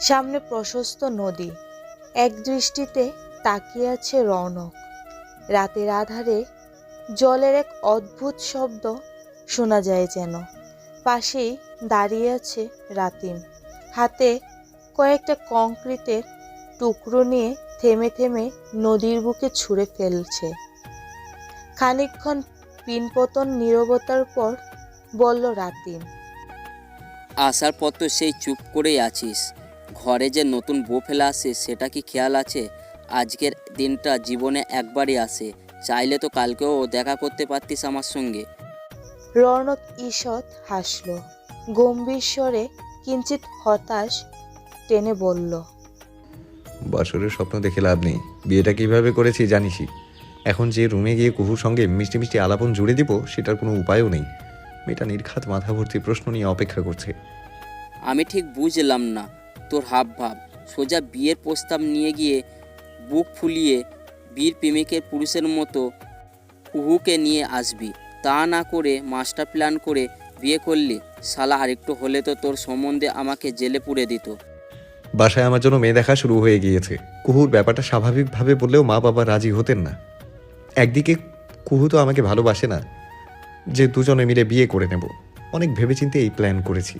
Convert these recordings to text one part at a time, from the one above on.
সামনে প্রশস্ত নদী। এক দৃষ্টিতে তাকিয়ে আছে রৌনক। রাতের আধারে জলের এক অদ্ভুত শব্দ শোনা যায় যেন। পাশেই দাঁড়িয়ে আছে রাতিম। হাতে কয়েকটা কংক্রিটের টুকরো নিয়ে থেমে থেমে নদীর বুকে ছুঁড়ে ফেলছে। খানিকক্ষণ পিনপতন নীরবতার পর বলল রাতিম আসার পর তো সেই চুপ করেই আছিস। ঘরে যে নতুন বউ ফেলে আসে সেটা কি খেয়াল আছে? আজকের দিনটা জীবনে একবারই আসে। চাইলে তো কালকেও দেখা করতে পারতিস আমার সঙ্গে। রৌনক ঈষৎ হাসল। গম্ভীর স্বরে কিঞ্চিত হতাশ টেনে বলল বছরের স্বপ্ন দেখে লাভ নেই। বিয়েটা কীভাবে করেছি জানিসই। এখন যে রুমে গিয়ে কুহুর সঙ্গে মিষ্টি মিষ্টি আলাপন জুড়ে দিব সেটার কোনো উপায়ও নেই। মেয়েটা নির্ঘাত মাথা ভর্তি প্রশ্ন নিয়ে অপেক্ষা করছে। আমি ঠিক বুঝলাম না তোর হাব ভাব সোজা বিয়ের প্রস্তাব নিয়ে গিয়ে বুক ফুলিয়ে বীর প্রেমিকের পুরুষের মতো কুহুকে নিয়ে আসবি। তা না করে মাস্টার প্ল্যান করে বিয়ে করলি। শালা আরেকটু হলে তো তোর সম্বন্ধে আমাকে জেলে পুড়ে দিত। বাসায় আমার জন্য মেয়ে দেখা শুরু হয়ে গিয়েছে। কুহুর ব্যাপারটা স্বাভাবিকভাবে বললেও মা বাবা রাজি হতেন না। একদিকে কুহু তো আমাকে ভালোবাসে না যে দুজনে মিলে বিয়ে করে নেব। অনেক ভেবেচিন্তে এই প্ল্যান করেছি।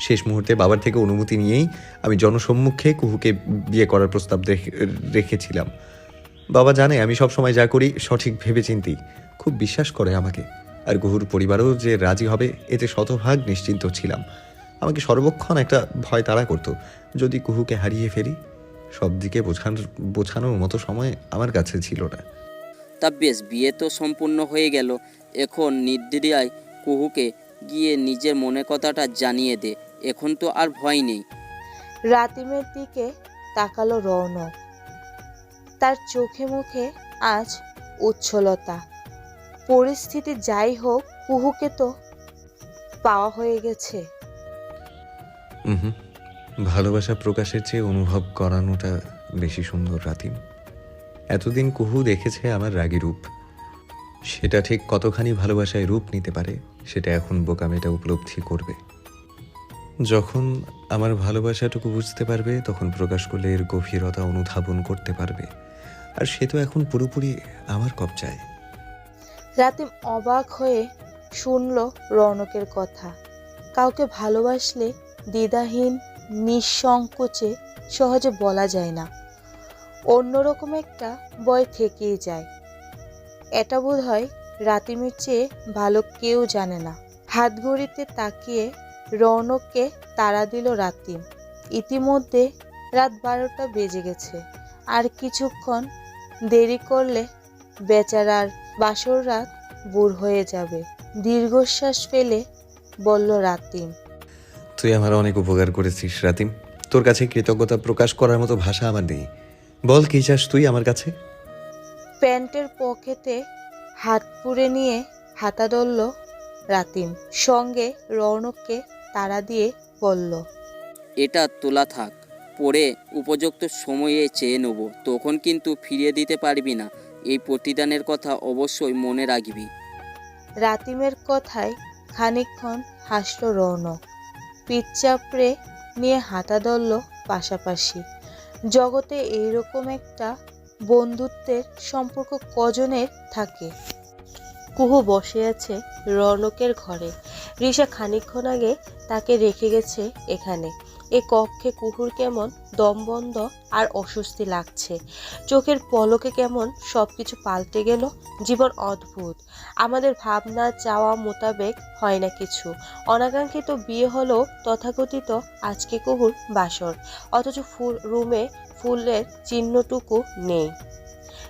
শেষ মুহূর্তে বাবার থেকে অনুমতি নিয়েই আমি জনসম্মুখে কুহুকে বিয়ে করার প্রস্তাব রেখেছিলাম। বাবা জানে আমি সব সময় যা করি সঠিক ভেবেচিন্তেই। খুব বিশ্বাস করে আমাকে। আর কুহুর পরিবারও যে রাজি হবে, এতে শতভাগ নিশ্চিন্ত ছিলাম। আমাকে সর্বক্ষণ একটা ভয় তাড়া করতো, যদি কুহুকে হারিয়ে ফেলি। সব দিকে বোঝানোর বোঝানোর মতো সময় আমার কাছে ছিল না। তা বেশ, বিয়ে তো সম্পূর্ণ হয়ে গেল। এখন নির্দ্বিধায় কুহুকে গিয়ে নিজের মনে কথাটা জানিয়ে দে এখন তো আর ভয় নেই। রাতিমের দিকে তাকালো রৌনক তার চোখে মুখে আজ উচ্ছলতা। পরিস্থিতি যাই হোক কুহুকে তো পাওয়া হয়ে গেছে। হুম ভালোবাসা প্রকাশের চেয়ে অনুভব করানোটা বেশি সুন্দর রাতিম। এতদিন কুহু দেখেছে আমার রাগী রূপ। সেটা ঠিক কতখানি ভালোবাসায় রূপ নিতে পারে, সেটা এখন বোকামেটা উপলব্ধি করবে। যখন আমার ভালোবাসাটুকু বুঝতে পারবে, তখন প্রকাশ করলে এর গভীরতা অনুধাবন করতে পারবে। আর সে তো এখন পুরোপুরি আমার কবজায়। রাতিম অবাক হয়ে শুনল রৌনকের কথা। কাউকে ভালোবাসলে দ্বিধাহীন, নিঃসংকোচে সহজে বলা যায় না। অন্যরকম একটা বয় থেকেই যায়। এটা বোধ হয় রাতিমের চেয়ে ভালো কেউ জানে না। হাত ঘড়িতে তাকিয়ে রৌনককে তাড়া দিল রাতিম। ইতিমধ্যে রাত বারোটা বেজে গেছে। আর কিছুক্ষণ দেরি করলে বেচারার বাসর রাত বুড় হয়ে যাবে। দীর্ঘশ্বাস ফেলে বলল রাতিম। তুই আমার অনেক উপকার করেছিস রাতিম। তোর কাছে কৃতজ্ঞতা প্রকাশ করার মতো ভাষা আমার নেই। বল, কি চাস তুই আমার কাছে? প্যান্টের পকেটে হাত পুড়ে নিয়ে হাতা ধরল রাতিম। সঙ্গে রৌনককে তাড়া দিয়ে বলল এটা তোলা থাক পরে উপযুক্ত সময়ে চেয়ে নেব তখন কিন্তু ফিরিয়ে দিতে পারবি না। এই প্রতিদানের কথা অবশ্যই মনে রাখবি। রাতিমের কথায় খানিকক্ষণ হাসল রৌনক। পিঠ চাপড়ে নিয়ে হাতা ধরল পাশাপাশি। জগতে এইরকম একটা বন্ধুত্বের সম্পর্ক কজনের থাকে? কুহু বসে আছে রৌনকের ঘরে। রিসা খানিক্ষণ আগে তাকে রেখে গেছে এখানে। এ কক্ষে কুহুর কেমন দমবন্ধ আর অস্বস্তি লাগছে। চোখের পলকে কেমন সব কিছু পাল্টে গেল। জীবন অদ্ভুত। আমাদের ভাবনা চাওয়া মোতাবেক হয় না কিছু। অনাকাঙ্ক্ষিত বিয়ে হলো তথাকথিত আজকে কুহুর বাসর। অথচ ফুল রুমে ফুলের চিহ্নটুকু নেই।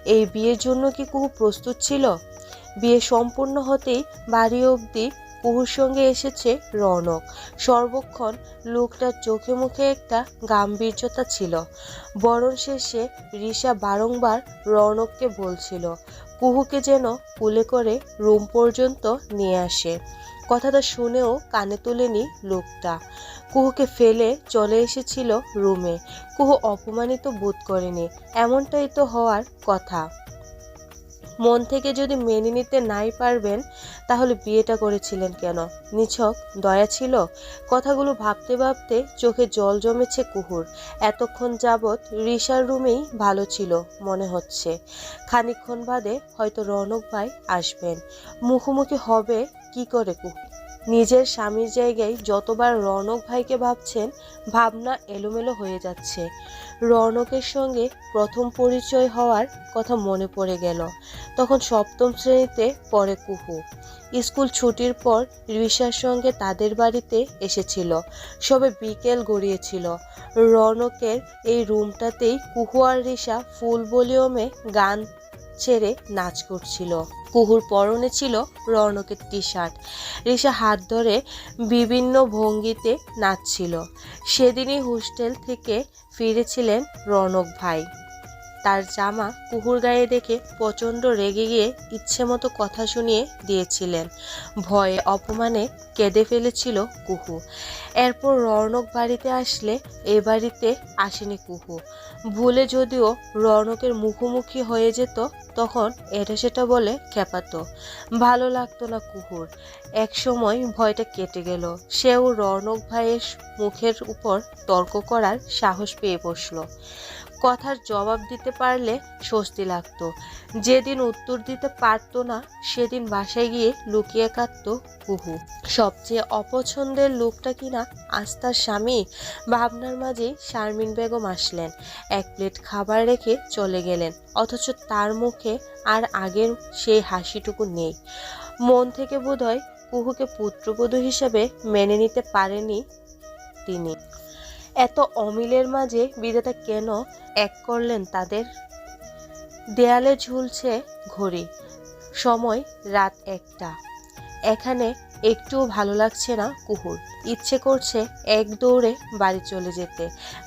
এই বিয়ের জন্য কি কুহু প্রস্তুত ছিল? বিয়ে সম্পূর্ণ হতেই বাড়ি অবধি কুহুর সঙ্গে এসেছে রৌনক। সর্বক্ষণ লোকটার চোখে মুখে একটা গাম্ভীর্যতা ছিল। বরণ শেষে রিসা বারংবার রৌনককে বলছিল কুহুকে যেন কুলে করে রুম পর্যন্ত নিয়ে আসে। কথাটা শুনেও কানে তোলেনি লোকটা। কুহুকে ফেলে চলে এসেছিল রুমে। কুহু অপমানিত বোধ করেনি, এমনটাই তো হওয়ার কথা। মন থেকে যদি মেনে নিতে নাই পারবেন, তাহলে বিয়েটা করেছিলেন কেন? নিছক, দয়া ছিল। কথাগুলো ভাবতে ভাবতে চোখে জল জমেছে কুহুর। এতক্ষণ যাবৎ রিসার রুমেই ভালো ছিল, মনে হচ্ছে। খানিকক্ষণ বাদে হয়তো রনক ভাই আসবেন। মুখোমুখি হবে কি করে কুহু নিজের স্বামীর জায়গায় যতবার রনক ভাইকে ভাবছেন, ভাবনা এলোমেলো হয়ে যাচ্ছে। রনকের সঙ্গে প্রথম পরিচয় হওয়ার কথা মনে পড়ে গেল। তখন সপ্তম শ্রেণীতে পড়ে কুহু। স্কুল ছুটির পর রিসার সঙ্গে তাদের বাড়িতে এসেছিল। সবে বিকেল গড়িয়েছিল। রনকের এই রুমটাতেই কুহু আর রিসা ফুল ভলিউমে গান ছেড়ে নাচ করছিল। কুহুর পরনে ছিল রনকের টি শার্ট রিসা হাত ধরে বিভিন্ন ভঙ্গিতে নাচছিল। সেদিনই হোস্টেল থেকে ফিরেছিলেন রনক ভাই। তার জামা কুহুর গায়ে দেখে প্রচণ্ড রেগে গিয়ে ইচ্ছে মতো কথা শুনিয়ে দিয়েছিলেন। ভয়ে অপমানে কেঁদে ফেলেছিল কুহু। এরপর রৌনক বাড়িতে আসলে এ বাড়িতে আসেনি কুহু। ভুলে যদিও রৌনকের মুখোমুখি হয়ে যেত, তখন এটা সেটা বলে খেপাতো। ভালো লাগতো না কুহুর। এক সময় ভয়টা কেটে গেল। সেও রৌনক ভাইয়ের মুখের উপর তর্ক করার সাহস পেয়ে বসল। কথার জবাব দিতে পারলে স্বস্তি লাগতো। যেদিন উত্তর দিতে পারতো না, সেদিন বাসায় গিয়ে লুকিয়ে কাঁদতো কুহু। সবচেয়ে অপছন্দের লোকটা কিনা আস্থার স্বামী? ভাবনার মাঝে শারমিন বেগম আসলেন। এক প্লেট খাবার রেখে চলে গেলেন, অথচ তার মুখে আর আগের সেই হাসিটুকু নেই। মন থেকে বোধহয় কুহুকে পুত্রবধূ হিসেবে মেনে নিতে পারেনি তিনি। এত অমিলের মাঝে বিধাতা কেন এক করলেন তাদের? দেয়ালে ঝুলছে ঘড়ি, সময় রাত একটা। এখানে একটুও ভালো লাগছে না কুহুর। ইচ্ছে করছে এক দৌড়ে বাড়ি চলে যেতে।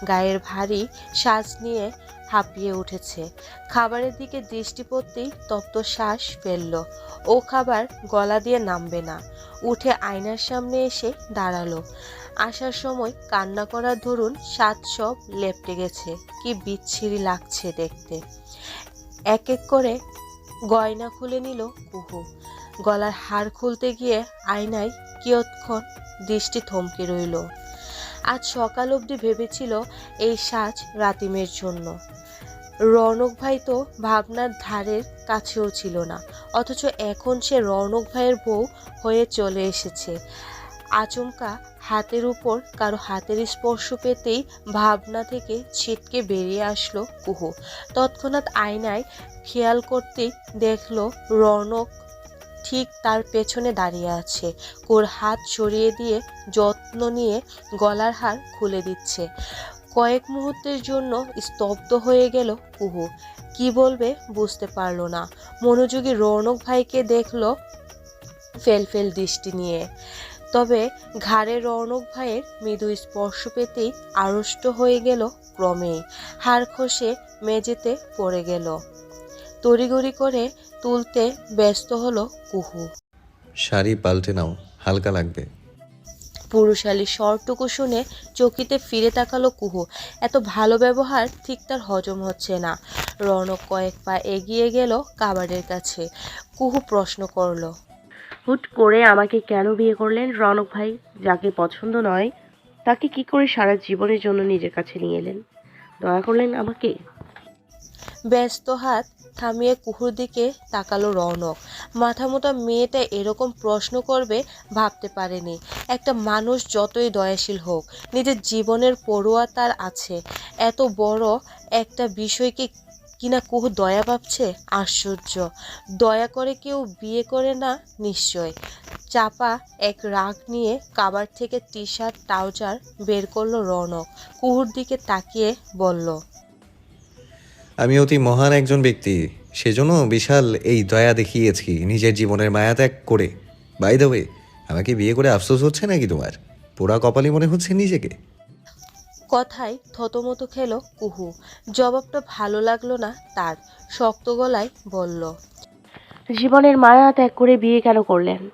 গায়ের ভারী শ্বাস নিয়ে হাঁপিয়ে উঠেছে। খাবারের দিকে দৃষ্টি পড়তেই তপ্ত শ্বাস ফেলল। ও খাবার গলা দিয়ে নামবে না। উঠে আয়নার সামনে এসে দাঁড়াল। আসার সময় কান্না করার ধরুন সাত সব লেপটে গেছে। কি বিচ্ছিরি লাগছে দেখতে। এক এক করে গয়না খুলে নিল কুহু। গলার হার খুলতে গিয়ে আয়নায় কিয়ৎক্ষণ দৃষ্টি থমকে রইল। আজ সকাল অবধি ভেবেছিল এই সাজ রাতিমের জন্য। রৌনক ভাই তো ভাবনার ধারের কাছেও ছিল না, অথচ এখন সে রৌনক ভাইয়ের বউ হয়ে চলে এসেছে। আচমকা হাতের উপর কারও হাতের স্পর্শ পেতেই ভাবনা থেকে ছিটকে বেরিয়ে আসলো কুহু। তৎক্ষণাৎ আয়নায় খেয়াল করতেই দেখল রৌনক ঠিক তার পেছনে দাঁড়িয়ে আছে। কোর হাত সরিয়ে দিয়ে যত্ন নিয়ে গলার হার খুলে দিচ্ছে। কয়েক মুহূর্তের জন্য স্তব্ধ হয়ে গেল কুহু। কি বলবে বুঝতে পারল না। মনোযোগী রৌনক ভাইকে দেখল ফেল ফেল দৃষ্টি নিয়ে। তবে ঘাড়ে রৌনক ভাইয়ের মৃদু স্পর্শ পেতেই আড়ষ্ট হয়ে গেল ক্রমেই হাড় খসে মেঝেতে পড়ে গেল। তড়িগড়ি করে তুলতে ব্যস্ত হলো কুহু। শাড়ি পাল্টে নাও হালকা লাগবে। পুরুষালী স্বরটুকু শুনে চকিতে ফিরে তাকালো কুহু। এত ভালো ব্যবহার ঠিক তার হজম হচ্ছে না। রনক কয়েক পা এগিয়ে গেল কাবারের কাছে। কুহু প্রশ্ন করল হুট করে আমাকে কেন বিয়ে করলেন? রনক ভাই, যাকে পছন্দ নয়, তাকে কি করে সারা জীবনের জন্য নিজের কাছে নিয়ে এলেন? দয়া করলেন আমাকে। ব্যস্ত হাত থামিয়ে কুহুর দিকে তাকালো রৌনক। মাথা মোটা মেয়েটা এরকম প্রশ্ন করবে ভাবতে পারেনি। একটা মানুষ যতই দয়াশীল হোক, নিজের জীবনের পড়ুয়া তার আছে। এত বড় একটা বিষয়কে কিনা কুহু দয়া ভাবছে? আশ্চর্য। দয়া করে কেউ বিয়ে করে না? নিশ্চয়। চাপা এক রাগ নিয়ে কাবার থেকে টি শার্ট ট্রাউজার বের করল রৌনক। কুহুর দিকে তাকিয়ে বলল, আমি অতি মহান একজন ব্যক্তি। সেজন্য বিশাল এই দয়া দেখিয়েছি নিজের জীবনের মায়া ত্যাগ করে। বাই দ্য ওয়ে আমাকে বিয়ে করে আফসোস হচ্ছে নাকি তোমার? পোড়া কপালি মনে হচ্ছে নিজেকে। কথায় থতমত খেলো কুহু। জবাবটা ভালো লাগল না তার। শক্ত গলায় বলল জীবনের মায়া ত্যাগ করে বিয়ে কেন করলেন?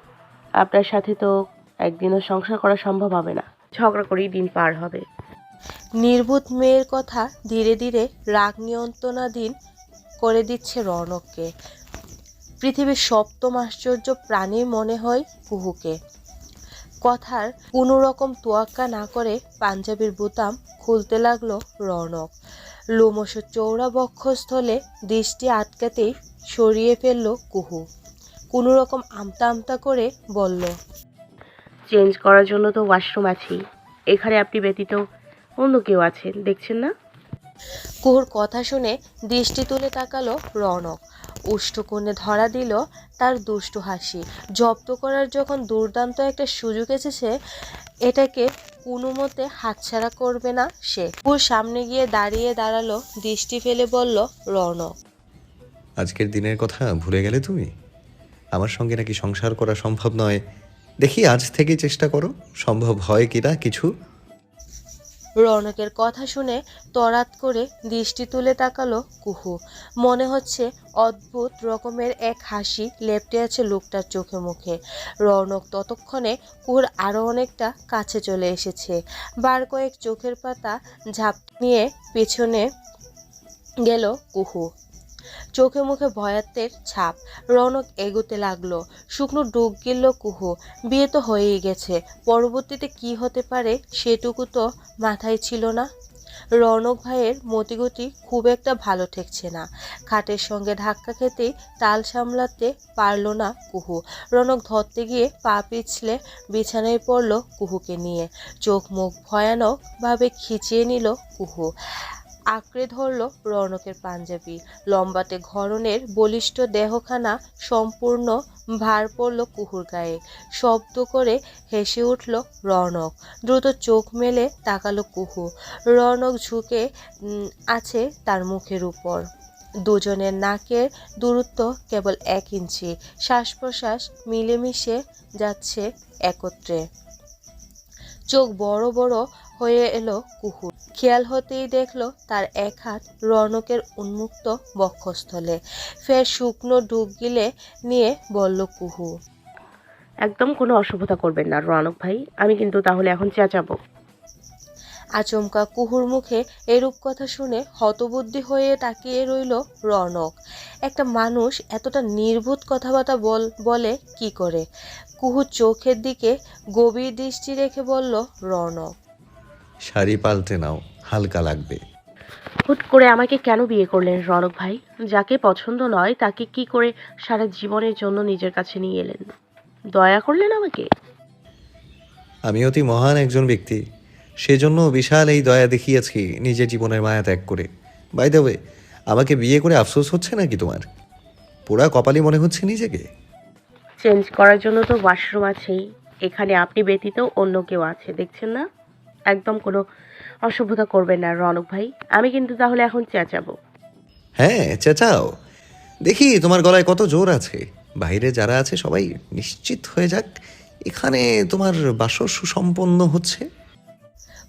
আপনার সাথে তো একদিনও সংসার করা সম্ভব হবে না। ঝগড়া করেই দিন পার হবে। নির্বুধ মেয়ের কথা ধীরে ধীরে রাগ নিয়ন্ত্রণাধীন করে দিচ্ছে রৌনককে। পৃথিবীর সপ্তম আশ্চর্য প্রাণী মনে হয় কুহুকে। কথার কোনো রকম তোয়াক্কা না করে পাঞ্জাবির বোতাম খুলতে লাগল রনক। লোমশ চৌড়া বক্ষস্থলে দৃষ্টি আটকাতেই সরিয়ে ফেলল কুহু। কোনো রকম আমতা আমতা করে বলল চেঞ্জ করার জন্য তো ওয়াশরুম আছেই। এখানে আপনি ব্যতীত অন্য কেউ আছেন দেখছেন না? কুহুর কথা শুনে দৃষ্টি তুলে তাকালো রৌনক। উষ্ঠকোণে ধরা দিল তার দুষ্টু হাসি। জব্দ করার যখন দুর্দান্ত একটা সুযোগ এসেছে, এটাকে কোনো মতে হাতছাড়া করবে না সে। কুহুর সামনে গিয়ে দাঁড়িয়ে দাঁড়াল, দৃষ্টি ফেলে বলল, রৌনক। আজকের দিনের কথা ভুলে গেলে তুমি? আমার সঙ্গে নাকি সংসার করা সম্ভব নয়। দেখি আজ থেকে চেষ্টা করো। সম্ভব হয় কি না কিছু? রৌনকের কথা শুনে তরাত করে দৃষ্টি তুলে তাকালো কুহু। মনে হচ্ছে অদ্ভুত রকমের এক হাসি লেপটে আছে লোকটার চোখে মুখে। রনক ততক্ষণে কুহুর আরও অনেকটা কাছে চলে এসেছে। বার কয়েক চোখের পাতা ঝাঁপ নিয়ে পেছনে গেল কুহু। চোখে মুখে ভয়াত্মের ছাপ। রনক এগোতে লাগল। শুকনো ডুব গিলল কুহু। বিয়ে তো হয়েই গেছে। পরবর্তীতে কি হতে পারে সেটুকু তো মাথায় ছিল না। রনক ভাইয়ের মতিগতি খুব একটা ভালো ঠেকছে না। খাটের সঙ্গে ধাক্কা খেতেই তাল সামলাতে পারল না কুহু। রনক ধরতে গিয়ে পা পিছলে বিছানায় পড়ল কুহুকে নিয়ে। চোখ মুখ ভয়ানকভাবে খিচিয়ে নিল কুহু। আঁকড়ে ধরল রৌনকের পাঞ্জাবি। লম্বাতে ঘরনের বলিষ্ঠ দেহখানা সম্পূর্ণ ভার পড়ল কুহুর গায়ে। শব্দ করে হেসে উঠল রৌনক। দ্রুত চোখ মেলে তাকালো কুহু। রৌনক ঝুঁকে আছে তার মুখের উপর। দুজনের নাকের দূরত্ব কেবল এক ইঞ্চি। শ্বাস প্রশ্বাস মিলেমিশে যাচ্ছে একত্রে। চোখ বড় বড় হয়ে এলো কুহু খেয়াল হতেই দেখল তার এক হাত রৌনকের উন্মুক্ত বক্ষস্থলে। ফের শুকনো ডুব গিলে নিয়ে বলল কুহু একদম কোনো অসভ্যতা করবেন না রনক ভাই আমি কিন্তু তাহলে এখন চেঁচাবো। আচমকা কুহুর মুখে এরূপ কথা শুনে হতবুদ্ধি হয়ে তাকিয়ে রইল রনক। একটা মানুষ এতটা নির্ভুত কথাবার্তা বল বলে কি করে? কুহু চোখের দিকে গভীর দৃষ্টি রেখে বলল রনক শাড়ি পাল্টে নাও হালকা লাগবে। হুট করে আমাকে কেন বিয়ে করলেন রনক ভাই? যাকে পছন্দ নয় তাকে কি করে সারা জীবনের জন্য নিজের কাছে নিয়ে এলেন? দয়া করলেন আমাকে? আমি অতি মহান একজন ব্যক্তি। সেজন্য বিশাল এই দয়া দেখিয়েছি নিজের জীবনের মায়া ত্যাগ করে। বাই দ্য ওয়ে আমাকে বিয়ে করে আফসোস হচ্ছে নাকি তোমার? পোড়া কপালি মনে হচ্ছে নিজেকে। চেঞ্জ করার জন্য তো ওয়াশরুম আছেই। এখানে আপনি ব্যতীত অন্য কেউ আছে দেখছেন না? একদম কোনো অসভ্যতা করবেন না, রনক ভাই। আমি কিন্তু তাহলে এখন চেঁচাবো। হ্যাঁ চেঁচাও। দেখি তোমার গলায় কত জোর আছে। বাইরে যারা আছে সবাই নিশ্চিত হয়ে যাক, এখানে তোমার বাসর সুসম্পন্ন হচ্ছে।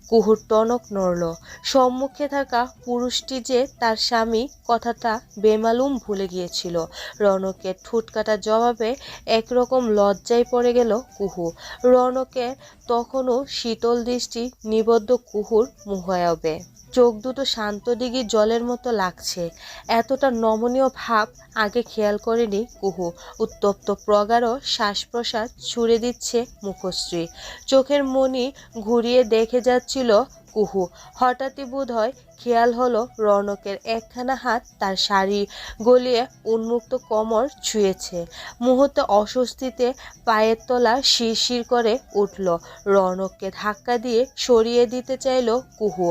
কুহুর টনক নড়ল। সম্মুখে থাকা পুরুষটি যে তার স্বামী কথাটা বেমালুম ভুলে গিয়েছিল। রনকের ঠুটকাটা জবাবে একরকম লজ্জায় পড়ে গেল কুহু। রনকে তখনও শীতল দৃষ্টি নিবদ্ধ কুহুর মুহায়বে। চোখ দুটো শান্ত দিঘি জলের মতো লাগছে। এতটা নমনীয় ভাব আগে খেয়াল করেনি কুহু। উত্তপ্ত প্রগাঢ় শ্বাস প্রশ্বাস ছুড়ে দিচ্ছে মুখশ্রী। চোখের মনি ঘুরিয়ে দেখে যাচ্ছিল কুহু হঠাৎই বোধ হয় খেয়াল হলো রৌনকের একখানা হাত তার শাড়ি গলিয়ে উন্মুক্ত কোমর ছুঁয়েছে। মুহূর্তে অস্বস্তিতে পায়ের তলা শিরশির করে উঠল। রৌনককে ধাক্কা দিয়ে সরিয়ে দিতে চাইল কুহু।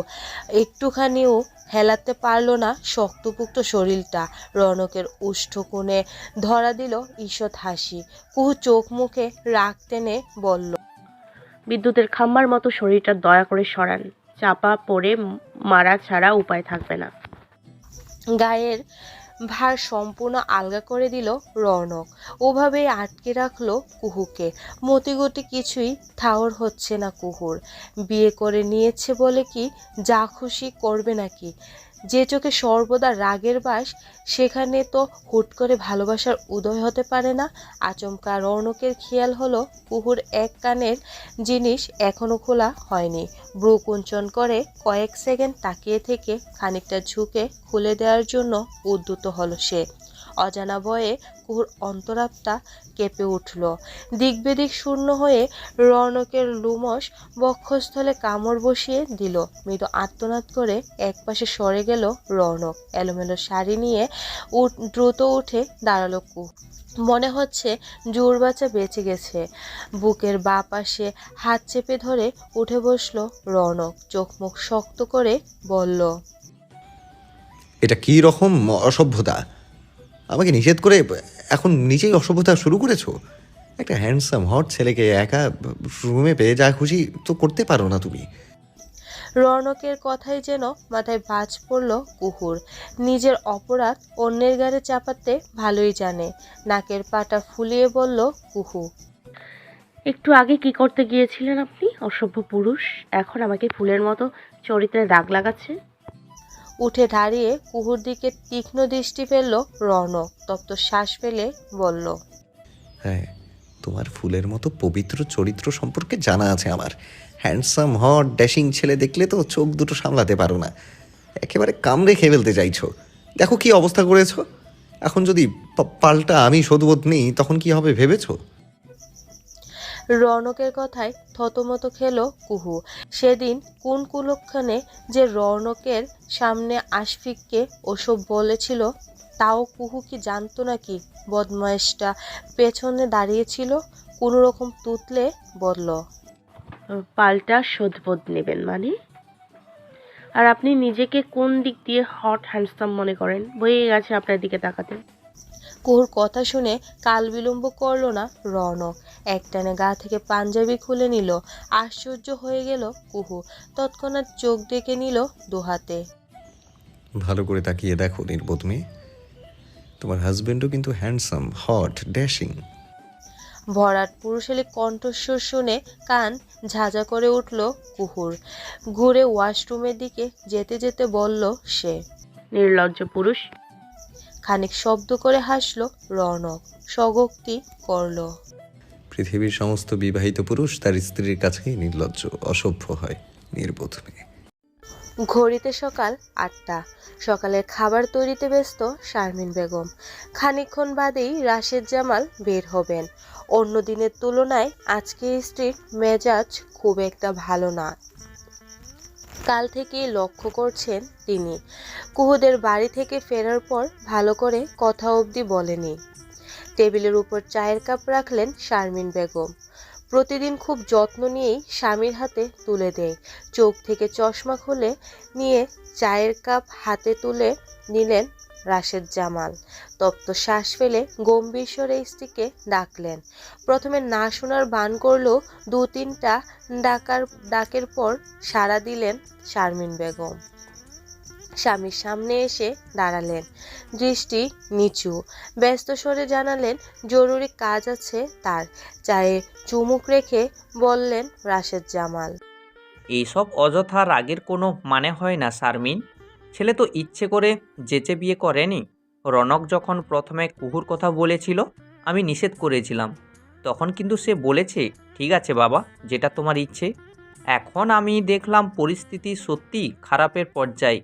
একটুখানিও হেলাতে পারল না শক্তপুক্ত শরীরটা। রৌনকের উষ্ঠকোণে ধরা দিল ঈষৎ হাসি। কুহু চোখ মুখে রাগ টেনে বলল, বিদ্যুতের খাম্বার মতো শরীরটা দয়া করে সরান। চাপা পড়ে মারা ছাড়া উপায় থাকবে না। গায়ের ভার সম্পূর্ণ আলগা করে দিল রৌনক। ওভাবে আটকে রাখল কুহুকে। মতিগতি কিছুই থাওর হচ্ছে না কুহুর। বিয়ে করে নিয়েছে বলে কি যা খুশি করবে নাকি? যে চোখে সর্বদা রাগের বাস, সেখানে তো হুট করে ভালোবাসার উদয় হতে পারে না। আচমকা রৌনকের খেয়াল হলো কুহুর এক কানের জিনিস এখনও খোলা হয়নি। ব্রু কুঞ্চন করে কয়েক সেকেন্ড তাকিয়ে থেকে খানিকটা ঝুঁকে খুলে দেওয়ার জন্য উদ্যুত হলো সে। অজানা বয়ে কুহুর অন্তরাত্মা কেঁপে উঠল। দিক বেদিক শূন্য হয়ে রণকের লুমস বক্ষস্থলে কামড় বসিয়ে দিল। মৃদু আত্মনাদ করে একপাশে সরে গেল রণক। এলোমেলো শাড়ি নিয়ে দ্রুত উঠে দাঁড়াল কুহু। মনে হচ্ছে জোর বাচ্চা বেঁচে গেছে। বুকের বা পাশে হাত চেপে ধরে উঠে বসল রণক। চোখ মুখ শক্ত করে বলল, এটা কি রকম অসভ্যতা? আমাকে নিষেধ করে এখন নিজেই অসভ্যতা শুরু করেছ? একটা হ্যান্ডসাম হট ছেলেকে একা রুমে পেয়ে যা খুশি তো করতে পারো না তুমি। রৌনকের কথাই যেন মাথায় বাজ পড়ল কুহুর। নিজের অপরাধ অন্যের গাড়ে চাপাতে ভালোই জানে। নাকের পাটা ফুলিয়ে বলল কুহু। একটু আগে কি করতে গিয়েছিলেন আপনি অসভ্য পুরুষ? এখন আমাকে ফুলের মতো চরিত্রে দাগ লাগাচ্ছে উঠে দাঁড়িয়ে কুহুর দিকে তীক্ষ্ণ দৃষ্টি ফেলল রৌনক। তপ্ত শ্বাস ফেলে বলল হ্যাঁ তোমার ফুলের মতো পবিত্র চরিত্র সম্পর্কে জানা আছে আমার। হ্যান্ডসাম, হট, ড্যাশিং ছেলে দেখলে তো চোখ দুটো সামলাতে পারো না। একেবারে কামড়ে খেয়ে ফেলতে চাইছো। দেখো কি অবস্থা করেছ। এখন যদি পাল্টা আমি শোধবোধ নেই, তখন কি হবে ভেবেছো? রৌনকের কথায় থতমত খেল কুহু। সেদিন কোন কুলক্ষণে যে রৌনকের সামনে আশফিককে ওসব বলেছিল, তাও কুহু কি জানতো নাকি? বদমাইশটা পেছনে দাঁড়িয়েছিল কোনো রকম তুতলে বলল পাল্টা শোধবোধ নেবেন মানে? আর আপনি নিজেকে কোন দিক দিয়ে হট হ্যান্ডসাম মনে করেন? বয়ে গেছে আপনার দিকে তাকাতে। কুহুর কথা শুনে কাল বিলম্ব করল না রৌনক। একটানে গা থেকে পাঞ্জাবি খুলে নিল আশ্চর্য হয়ে গেল কুহু। তৎক্ষণাৎ চোখ ডেকে নিল দুহাতে। ভালো করে তাকিয়ে দেখো নির্বোধ মেয়ে। তোমার হাজবেন্ডও কিন্তু হ্যান্ডসাম হট ড্যাশিং ভরাট পুরুষালী কণ্ঠস্বর শুনে কান ঝাঁঝা করে উঠল কুহুর। ঘুরে ওয়াশরুমের দিকে যেতে যেতে বলল সে নির্লজ্জ পুরুষ খানিক শব্দ করে হাসলো রৌনক। স্বগোক্তি করল। পৃথিবীর সমস্ত বিবাহিত পুরুষ তার স্ত্রীর কাছেই নির্লজ্জ অসভ্য হয় নির্বোধ মেয়ে। ঘড়িতে সকাল আটটা। সকালের খাবার তৈরিতে ব্যস্ত শারমিন বেগম। খানিকক্ষণ বাদেই রাশেদ জামাল বের হবেন। অন্য দিনের তুলনায় আজকে স্ত্রীর মেজাজ খুব একটা ভালো না কাল থেকে লক্ষ্য করছেন তিনি। কুহুদের বাড়ি থেকে ফেরার পর ভালো করে কথা অবধি বলেনি। টেবিলের উপর চায়ের কাপ রাখলেন শারমিন বেগম। প্রতিদিন খুব যত্ন নিয়েই স্বামীর হাতে তুলে দেয়। চোখ থেকে চশমা খুলে নিয়ে চায়ের কাপ হাতে তুলে নিলেন রাশেদ জামাল। তপ্ত শ্বাস ফেলে গম্ভীর স্বরে স্ত্রীকে ডাকলেন। প্রথমে না শোনার বান করলেও দু তিনটা ডাকার, ডাকের পর সাড়া দিলেন শারমিন বেগম। স্বামীর সামনে এসে দাঁড়ালেন। দৃষ্টি নিচু। ব্যস্ত স্বরে জানালেন, জরুরি কাজ আছে তার। চায়ে চুমুক রেখে বললেন রাশেদ জামাল। এইসব অযথা রাগের কোনো মানে হয় না, শারমিন। ছেলে তো ইচ্ছে করে যেচে বিয়ে করেনি। রনক যখন প্রথমে কুহুর কথা বলেছিল, আমি নিষেধ করেছিলাম। তখন কিন্তু সে বলেছে, ঠিক আছে বাবা, যেটা তোমার ইচ্ছে। এখন আমি দেখলাম পরিস্থিতি সত্যি খারাপের পর্যায়ে।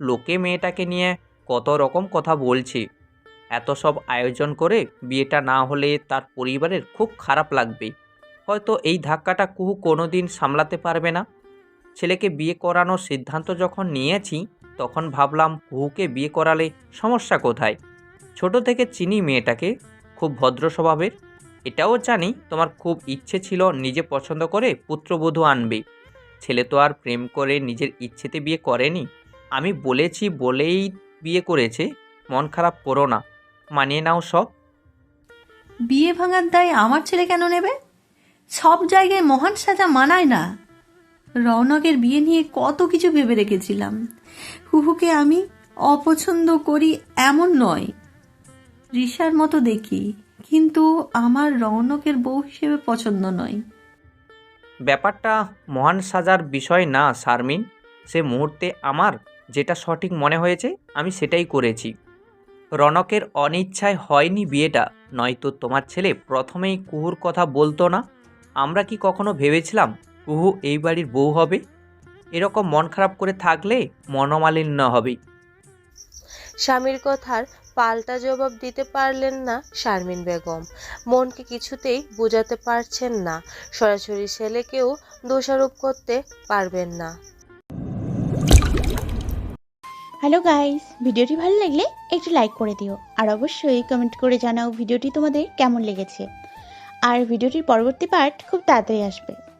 লোকে মেয়েটাকে নিয়ে কত রকম কথা বলছে। এত সব আয়োজন করে বিয়েটা না হলে তার পরিবারের খুব খারাপ লাগবে। হয়তো এই ধাক্কাটা কুহু কোনোদিন সামলাতে পারবে না। ছেলেকে বিয়ে করানোর সিদ্ধান্ত যখন নিয়েছি তখন ভাবলাম হুকে বিয়ে করালে সমস্যা কোথায়? ছোট থেকে চিনি মেয়েটাকে, খুব ভদ্র স্বভাবের। এটাও জানি তোমার খুব ইচ্ছে ছিল নিজে পছন্দ করে পুত্রবধূ আনবে। ছেলে তো আর প্রেম করে নিজের ইচ্ছেতে বিয়ে করেনি। আমি বলেছি বলেই বিয়ে করেছে, মন খারাপ করো না, মানিয়ে নাও সব। বিয়ে ভাঙার দায় আমার ছেলে কেন নেবে? সব জায়গায় মহান সাজা মানায় না। রৌনকের বিয়ে নিয়ে কত কিছু ভেবে রেখেছিলাম। হুহুকে আমি অপছন্দ করি এমন নয় রিসার মতো দেখি, কিন্তু আমার রৌনকের বউ হিসেবে পছন্দ নয়। ব্যাপারটা মহান সাজার বিষয় না, শারমিন। সে মুহূর্তে আমার যেটা সঠিক মনে হয়েছে, আমি সেটাই করেছি। রনকের অনিচ্ছায় হয়নি বিয়েটা, নয়তো তোমার ছেলে প্রথমেই কুহুর কথা বলতো না। আমরা কি কখনো ভেবেছিলাম কুহু এই বাড়ির বউ হবে? এরকম মন খারাপ করে থাকলে মনোমালিন্য হবে। স্বামীর কথার পাল্টা জবাব দিতে পারলেন না শারমিন বেগম। মনকে কিছুতেই বোঝাতে পারছেন না। সরাসরি ছেলেকেও দোষারোপ করতে পারবেন না। হ্যালো গাইস ভিডিওটি ভালো লাগলে একটু লাইক করে দিও। আর অবশ্যই কমেন্ট করে জানাও ভিডিওটি তোমাদের কেমন লেগেছে। আর ভিডিওটির পরবর্তী পার্ট খুব তাড়াতাড়ি আসবে।